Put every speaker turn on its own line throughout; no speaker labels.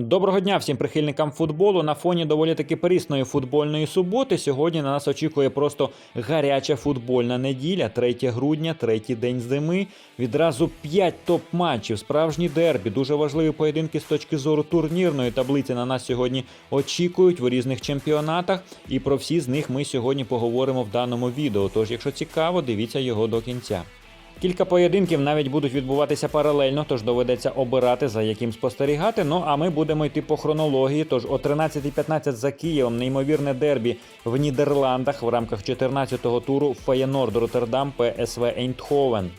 Доброго дня всім прихильникам футболу. На фоні доволі таки перісної футбольної суботи. Сьогодні на нас очікує просто гаряча футбольна неділя, 3 грудня, третій день зими. Відразу 5 топ-матчів, справжні дербі, дуже важливі поєдинки з точки зору турнірної таблиці на нас сьогодні очікують в різних чемпіонатах. І про всі з них ми сьогодні поговоримо в даному відео. Тож, якщо цікаво, дивіться його до кінця. Кілька поєдинків навіть будуть відбуватися паралельно, тож доведеться обирати за яким спостерігати. Ну а ми будемо йти по хронології. Тож о 13.15 за Києвом неймовірне дербі в Нідерландах в рамках 14-го туру Феєнорд Роттердам ПСВ Ейндховен.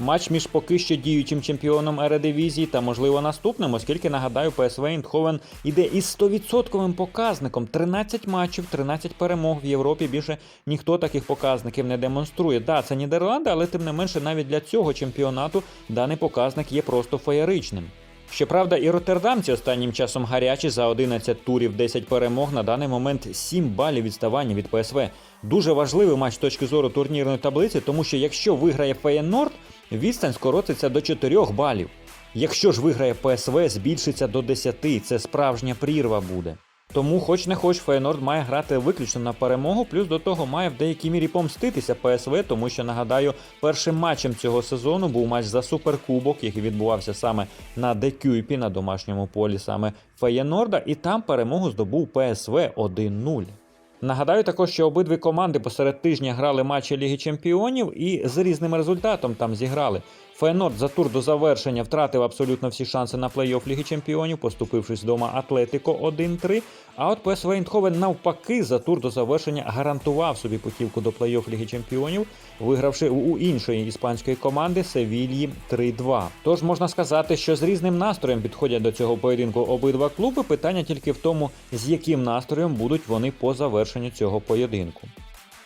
Матч між поки що діючим чемпіоном Ередивізії та, можливо, наступним, оскільки нагадаю, ПСВ Ейндховен іде із 100% показником 13 матчів, 13 перемог в Європі. Більше ніхто таких показників не демонструє. Да, це Нідерланди, але тим не менше, навіть для цього чемпіонату даний показник є просто феєричним. Щоправда, і роттердамці останнім часом гарячі за 11 турів 10 перемог. На даний момент 7 балів відставання від ПСВ. Дуже важливий матч з точки зору турнірної таблиці, тому що якщо виграє Феєнорд, відстань скоротиться до 4 балів. Якщо ж виграє ПСВ, збільшиться до 10, це справжня прірва буде. Тому, хоч не хоч, Фейнорд має грати виключно на перемогу, плюс до того має в деякій мірі помститися ПСВ, тому що нагадаю, першим матчем цього сезону був матч за суперкубок, який відбувався саме на Декюйпі на домашньому полі саме Феєнорда, і там перемогу здобув ПСВ 1-0. Нагадаю також, що обидві команди посеред тижня грали матчі Ліги Чемпіонів і з різним результатом там зіграли. Фейнорд за тур до завершення втратив абсолютно всі шанси на плей-офф Ліги Чемпіонів, поступившись вдома Атлетико 1-3. А от ПСВ Ейндховен навпаки за тур до завершення гарантував собі путівку до плей-офф Ліги Чемпіонів, вигравши у іншої іспанської команди Севільї 3-2. Тож можна сказати, що з різним настроєм підходять до цього поєдинку обидва клуби. Питання тільки в тому, з яким настроєм будуть вони по завершенню цього поєдинку.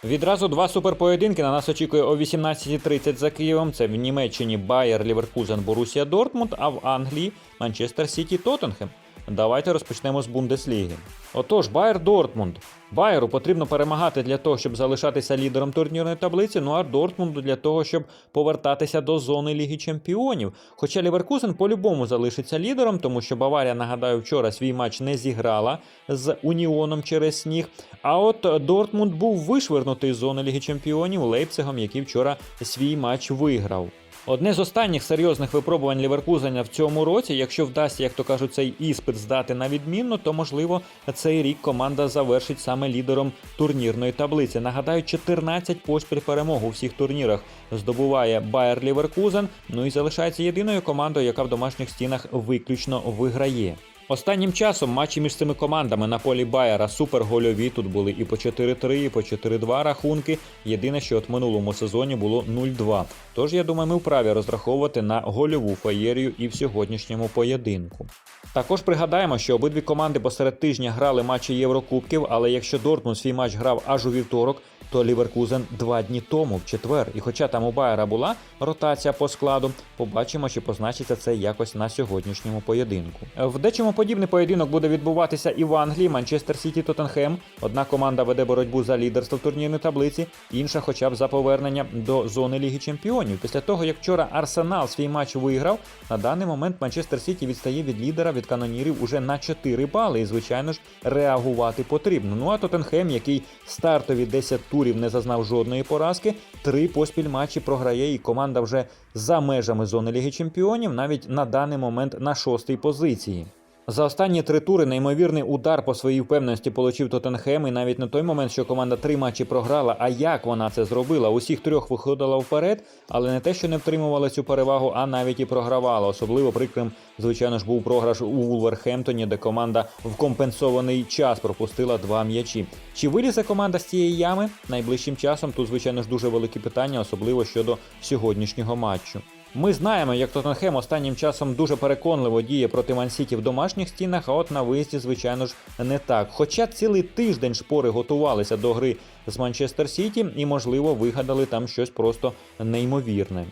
Відразу два суперпоєдинки на нас очікує о 18.30 за Києвом. Це в Німеччині Байер Ліверкузен Борусія Дортмунд, а в Англії Манчестер Сіті Тоттенхем. Давайте розпочнемо з Бундесліги. Отож, Байер Дортмунд. Байеру потрібно перемагати для того, щоб залишатися лідером турнірної таблиці. Ну а Дортмунду для того, щоб повертатися до зони Ліги Чемпіонів. Хоча Ліверкузен по-любому залишиться лідером, тому що Баварія, нагадаю, вчора свій матч не зіграла з Уніоном через сніг. А от Дортмунд був вишвернутий з зони Ліги Чемпіонів Лейпцигом, який вчора свій матч виграв. Одне з останніх серйозних випробувань Ліверкузеня в цьому році, якщо вдасться, як то кажуть, цей іспит здати на відмінно, то можливо цей рік команда завершить саме лідером турнірної таблиці. Нагадаю, 14 поспіль перемог у всіх турнірах здобуває Байер Ліверкузен. Ну і залишається єдиною командою, яка в домашніх стінах виключно виграє. Останнім часом матчі між цими командами на полі Байера супергольові. Тут були і по 4-3, і по 4-2 рахунки. Єдине, що от минулому сезоні було 0-2. Тож я думаю, ми вправі розраховувати на гольову феєрію і в сьогоднішньому поєдинку. Також пригадаємо, що обидві команди посеред тижня грали матчі Єврокубків, але якщо Дортмунд свій матч грав аж у вівторок, то Ліверкузен два дні тому, в четвер. І хоча там у Байера була ротація по складу, побачимо, чи позначиться це якось на сьогоднішньому поєдинку. В дечому подібний поєдинок буде відбуватися і в Англії, Манчестер Сіті Тоттенхем. Одна команда веде боротьбу за лідерство в турнірній таблиці, інша, хоча б за повернення до зони Ліги Чемпіонів. Після того, як вчора Арсенал свій матч виграв, на даний момент Манчестер Сіті відстає від лідера від канонірів уже на 4 бали. І, звичайно ж, реагувати потрібно. Ну а Тоттенхем, який стартові 10 турів не зазнав жодної поразки, три поспіль матчі програє, і команда вже за межами зони Ліги Чемпіонів, навіть на даний момент на шостій позиції. За останні три тури неймовірний удар по своїй впевненості получив Тоттенхем, і навіть на той момент, що команда три матчі програла. А як вона це зробила? Усіх трьох виходила вперед, але не те, що не втримувала цю перевагу, а навіть і програвала. Особливо прикрим, звичайно ж, був програш у Вулверхемптоні, де команда в компенсований час пропустила два м'ячі. Чи вилізе команда з цієї ями найближчим часом? Тут, звичайно ж, дуже великі питання, особливо щодо сьогоднішнього матчу. Ми знаємо, як Тоттенхем останнім часом дуже переконливо діє проти Мансіті в домашніх стінах, а от на виїзді, звичайно ж, не так. Хоча цілий тиждень шпори готувалися до гри з Манчестер Сіті і, можливо, вигадали там щось просто неймовірне.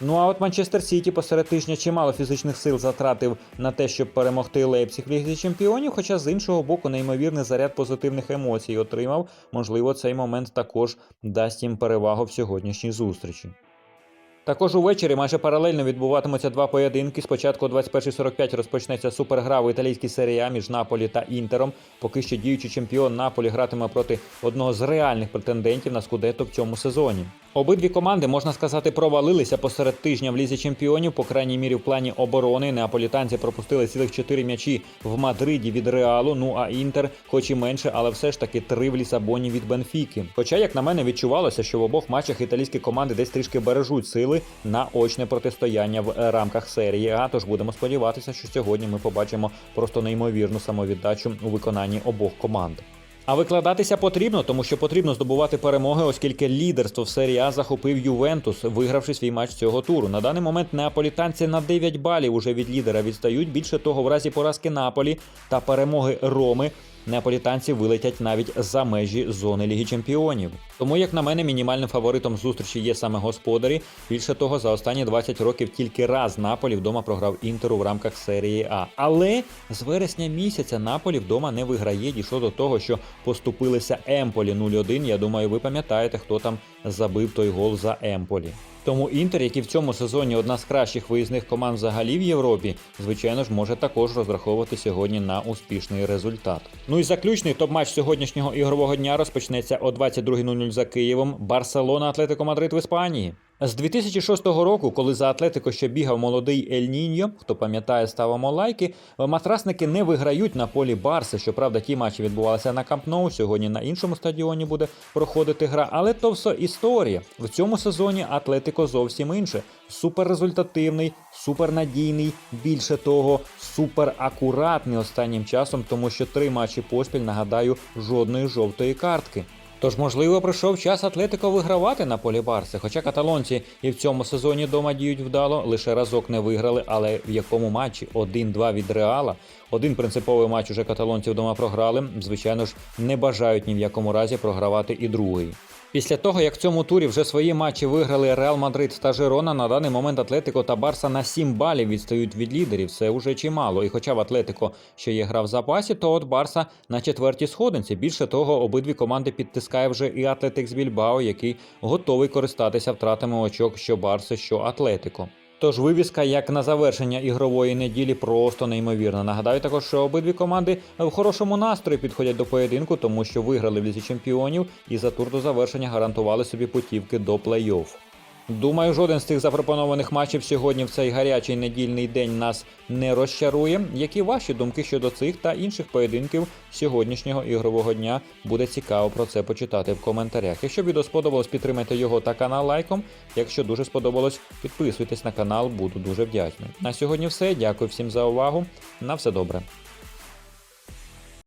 Ну а от Манчестер Сіті посеред тижня чимало фізичних сил затратив на те, щоб перемогти Лейпциг в Лізі Чемпіонів, хоча з іншого боку неймовірний заряд позитивних емоцій отримав. Можливо, цей момент також дасть їм перевагу в сьогоднішній зустрічі. Також увечері майже паралельно відбуватимуться два поєдинки. Спочатку о 21.45 розпочнеться супергра в італійській серії А між Наполі та Інтером. Поки що діючий чемпіон Наполі гратиме проти одного з реальних претендентів на скудетто в цьому сезоні. Обидві команди, можна сказати, провалилися посеред тижня в лізі чемпіонів. По крайній мірі в плані оборони неаполітанці пропустили цілих чотири м'ячі в Мадриді від Реалу. Ну а Інтер, хоч і менше, але все ж таки три в Лісабоні від Бенфіки. Хоча, як на мене, відчувалося, що в обох матчах італійські команди десь трішки бережуть сили на очне протистояння в рамках серії. А тож будемо сподіватися, що сьогодні ми побачимо просто неймовірну самовіддачу у виконанні обох команд. А викладатися потрібно, тому що потрібно здобувати перемоги, оскільки лідерство в серії А захопив Ювентус, вигравши свій матч цього туру. На даний момент неаполітанці на 9 балів уже від лідера відстають. Більше того, в разі поразки Наполі та перемоги Роми. Неаполітанці вилетять навіть за межі зони Ліги Чемпіонів. Тому, як на мене, мінімальним фаворитом зустрічі є саме господарі. Більше того, за останні 20 років тільки раз Наполі вдома програв інтеру в рамках серії А. Але з вересня місяця Наполі вдома не виграє. Дійшло до того, що поступилися Емполі 0-1. Я думаю, ви пам'ятаєте, хто там забив той гол за Емполі. Тому Інтер, який в цьому сезоні одна з кращих виїзних команд взагалі в Європі, звичайно ж, може також розраховувати сьогодні на успішний результат. Ну і заключний топ-матч сьогоднішнього ігрового дня розпочнеться о 22.00 за Києвом. Барселона Атлетико Мадрид в Іспанії. З 2006 року, коли за Атлетико ще бігав молодий Ель Ніньо, хто пам'ятає, ставимо лайки, матрасники не виграють на полі Барси. Щоправда, ті матчі відбувалися на Камп Ноу, сьогодні на іншому стадіоні буде проходити гра. Але то все історія. В цьому сезоні Атлетико зовсім інше. Суперрезультативний, супернадійний, більше того, суперакуратний останнім часом, тому що три матчі поспіль, нагадаю, жодної жовтої картки. Тож, можливо, прийшов час Атлетико вигравати на полі Барси. Хоча каталонці і в цьому сезоні дома діють вдало, лише разок не виграли, але в якому матчі 1-2 від Реала. Один принциповий матч уже каталонці вдома програли. Звичайно ж, не бажають ні в якому разі програвати і другий. Після того, як в цьому турі вже свої матчі виграли Реал Мадрид та Жирона, на даний момент Атлетико та Барса на 7 балів відстають від лідерів. Це вже чимало. І хоча в Атлетико ще є гра в запасі, то от Барса на четвертій сходинці. Більше того, обидві команди підтискає вже і Атлетик з Більбао, який готовий користатися втратами очок що Барси, що Атлетико. Тож вивіска, як на завершення ігрової неділі, просто неймовірна. Нагадаю також, що обидві команди в хорошому настрої підходять до поєдинку, тому що виграли в лізі чемпіонів і за тур до завершення гарантували собі путівки до плей-офф. Думаю, жоден з цих запропонованих матчів сьогодні в цей гарячий недільний день нас не розчарує. Які ваші думки щодо цих та інших поєдинків сьогоднішнього ігрового дня? Буде цікаво про це почитати в коментарях. Якщо відео сподобалось, підтримайте його та канал лайком. Якщо дуже сподобалось, підписуйтесь на канал, буду дуже вдячний. На сьогодні все. Дякую всім за увагу. На все добре.